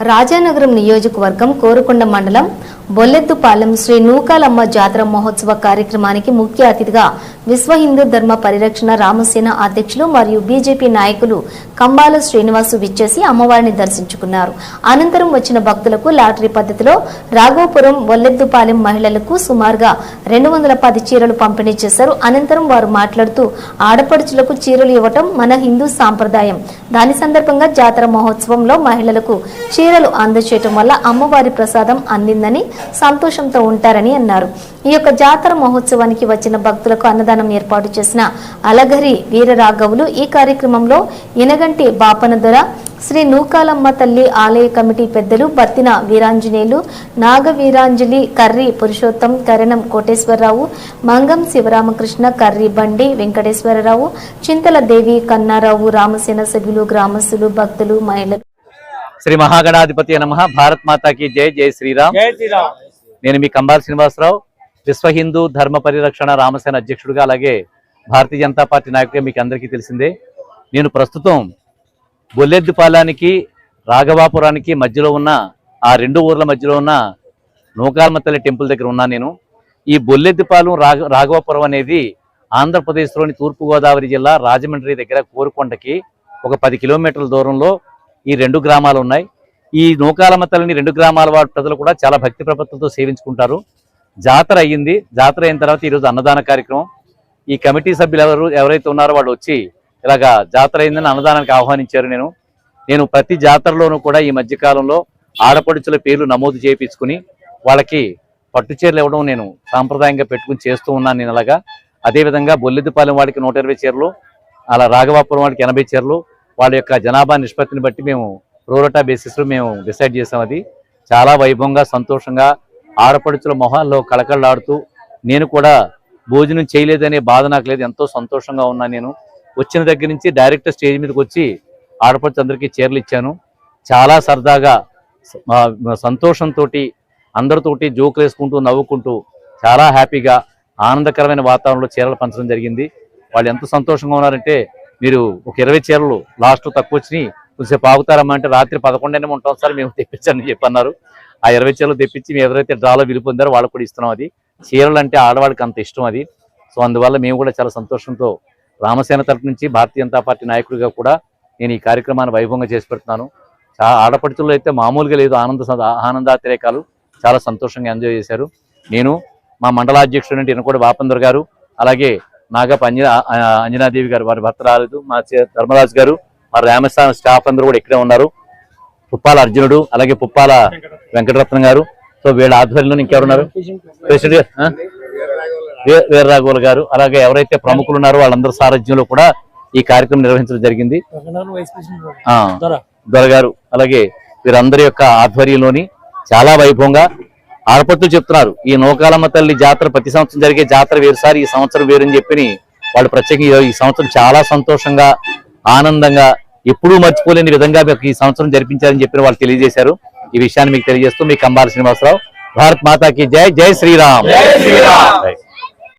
రాజానగరం నియోజకవర్గం కోరుకొండ మండలం బొల్లెద్దుపాలెం శ్రీ నూకాలమ్మ జాతర మహోత్సవ కార్యక్రమానికి ముఖ్య అతిథిగా విశ్వ హిందూ ధర్మ పరిరక్షణ రామసేన అధ్యక్షులు మరియు బీజేపీ నాయకులు కంబాల శ్రీనివాసు విచ్చేసి అమ్మవారిని దర్శించుకున్నారు. అనంతరం వచ్చిన భక్తులకు లాటరీ పద్ధతిలో రాఘవపురం వల్లెద్దుపాలెం మహిళలకు సుమారుగా రెండు వందల పది చీరలు పంపిణీ చేశారు. అనంతరం వారు మాట్లాడుతూ ఆడపడుచులకు చీరలు ఇవ్వటం మన హిందూ సాంప్రదాయం. దాని సందర్భంగా జాతర మహోత్సవంలో మహిళలకు చీరలు అందచేయటం వల్ల అమ్మవారి ప్రసాదం అందిందని సంతోషంతో ఉంటారని అన్నారు. ఈ యొక్క జాతర మహోత్సవానికి వచ్చిన భక్తులకు అన్నదానం ఏర్పాటు చేసిన అలగరి వీరరాఘవులు ఈ కార్యక్రమంలో ఇనగంటి బాపన దొర శ్రీ నూకాలమ్మ తల్లి ఆలయ కమిటీ పెద్దలు బత్తిన వీరాంజనేయులు నాగ వీరాంజలి కర్రి పురుషోత్తం కరణం కోటేశ్వరరావు మంగం శివరామకృష్ణ కర్రి బండి వెంకటేశ్వరరావు చింతల దేవి కన్నారావు రామసేన సభ్యులు గ్రామస్తులు భక్తులు మహిళలు. శ్రీ మహాగణాధిపతి నమ. భారత్ మాతాకి జై జై శ్రీరామ్. జై శ్రీరామ్. నేను మీ కంబాల్ శ్రీనివాసరావు. విశ్వ హిందూ ధర్మ పరిరక్షణ రామసేన అధ్యక్షుడిగా అలాగే భారతీయ జనతా పార్టీ నాయకుడిగా మీకు అందరికీ తెలిసిందే. నేను ప్రస్తుతం బొల్లెద్దుపాలానికి రాఘవాపురానికి మధ్యలో ఉన్న ఆ రెండు ఊర్ల మధ్యలో ఉన్న నూకాలమ్మ తల్లి టెంపుల్ దగ్గర ఉన్నాను నేను. ఈ బొల్లెద్దుపాలెం రాఘ రాఘవాపురం అనేది ఆంధ్రప్రదేశ్లోని తూర్పుగోదావరి జిల్లా రాజమండ్రి దగ్గర కోరుకొండకి ఒక పది కిలోమీటర్ల దూరంలో ఈ రెండు గ్రామాలు ఉన్నాయి. ఈ నూకాలమ్మ తల్లిని రెండు గ్రామాల వారి ప్రజలు కూడా చాలా భక్తి ప్రపత్తులతో సేవించుకుంటారు. జాతర అయ్యింది. జాతర అయిన తర్వాత ఈరోజు అన్నదాన కార్యక్రమం. ఈ కమిటీ సభ్యులు ఎవరు ఎవరైతే ఉన్నారో వాళ్ళు వచ్చి ఇలాగా జాతర అయిందని అన్నదానానికి ఆహ్వానించారు నేను. నేను ప్రతి జాతరలోనూ కూడా ఈ మధ్యకాలంలో ఆడపడుచుల పేర్లు నమోదు చేయించుకుని వాళ్ళకి పట్టు చీరలు ఇవ్వడం నేను సాంప్రదాయంగా పెట్టుకుని చేస్తూ ఉన్నాను నేను అలాగా. అదేవిధంగా బొల్లిదిపాలెం వాడికి నూట ఇరవై చీరలు అలా రాఘవాపురం వాడికి ఎనభై చీరలు వాళ్ళ యొక్క జనాభా నిష్పత్తిని బట్టి మేము రూరటా బేసిస్లో మేము డిసైడ్ చేసాం అది. చాలా వైభవంగా సంతోషంగా ఆడపడుచుల మొహాల్లో కళకళలాడుతూ నేను కూడా భోజనం చేయలేదనే బాధ నాకు లేదు ఎంతో సంతోషంగా ఉన్నాను నేను. వచ్చిన దగ్గర నుంచి డైరెక్ట్ స్టేజ్ మీదకి వచ్చి ఆడపడుచు అందరికీ చీరలు ఇచ్చాను. చాలా సరదాగా సంతోషంతో అందరితోటి జోకులు వేసుకుంటూ నవ్వుకుంటూ చాలా హ్యాపీగా ఆనందకరమైన వాతావరణంలో చీరలు పంచడం జరిగింది. వాళ్ళు ఎంత సంతోషంగా ఉన్నారంటే మీరు ఒక ఇరవై చీరలు లాస్ట్ తక్కువ వచ్చినాయి కొంచెంసేపు ఆగుతారమ్మా అంటే రాత్రి పదకొండనే ఉంటాం సార్ మేము తెప్పించండి చెప్పి అన్నారు ఆ ఇరవై చీరలు తెప్పించి మేము ఎవరైతే డ్రాలో విలుపొందారో వాళ్ళకు కూడా ఇస్తున్నాం అది. చీరలు అంటే ఆడవాళ్ళకి అంత ఇష్టం అది. సో అందువల్ల మేము కూడా చాలా సంతోషంతో రామసేన తరపు నుంచి భారతీయ జనతా పార్టీ నాయకుడిగా కూడా నేను ఈ కార్యక్రమాన్ని వైభవంగా చేసి పెడుతున్నాను. చాలా ఆడపడుచుల్లో అయితే మామూలుగా లేదు ఆనంద ఆనందాతిరేకాలు చాలా సంతోషంగా ఎంజాయ్ చేశారు. నేను మా మండలాధ్యక్షుడు అంటే కూడా బాపందర్ గారు. అలాగే నాగప్ప అంజనా అంజనాదేవి గారు వారి భర్త రాలేదు. మా చే- ధర్మరాజు గారు మా రామస్థానం స్టాఫ్ అందరూ కూడా ఇక్కడే ఉన్నారు. పుప్పాల అర్జునుడు అలాగే పుప్పాల వెంకటరత్నం గారు. సో వీళ్ళ ఆధ్వర్యంలో ఇంకెవరున్నారు? ప్రెసిడెంట్? వీ- వీరరాఘవుల గారు అలాగే ఎవరైతే ప్రముఖులు ఉన్నారో వాళ్ళందరూ సారథ్యంలో కూడా ఈ కార్యక్రమం నిర్వహించడం జరిగింది. దొరగారు అలాగే వీరందరి యొక్క ఆధ్వర్యంలోని చాలా వైభవంగా ఆడపట్టులు చెప్తున్నారు. ఈ నౌకాలమ్మ తల్లి జాతర ప్రతి సంవత్సరం జరిగే జాతర వేరు సార్ ఈ సంవత్సరం వేరని చెప్పి వాళ్ళు ప్రత్యేకంగా ఈ సంవత్సరం చాలా సంతోషంగా ఆనందంగా ఎప్పుడూ మర్చిపోలేని విధంగా మీకు ఈ సంవత్సరం జరిపించారని చెప్పిన వాళ్ళు తెలియజేశారు. ఈ విషయాన్ని మీకు తెలియజేస్తూ మీ కంబాల శ్రీనివాసరావు. భారత్ మాతాకి జై జై శ్రీరామ్.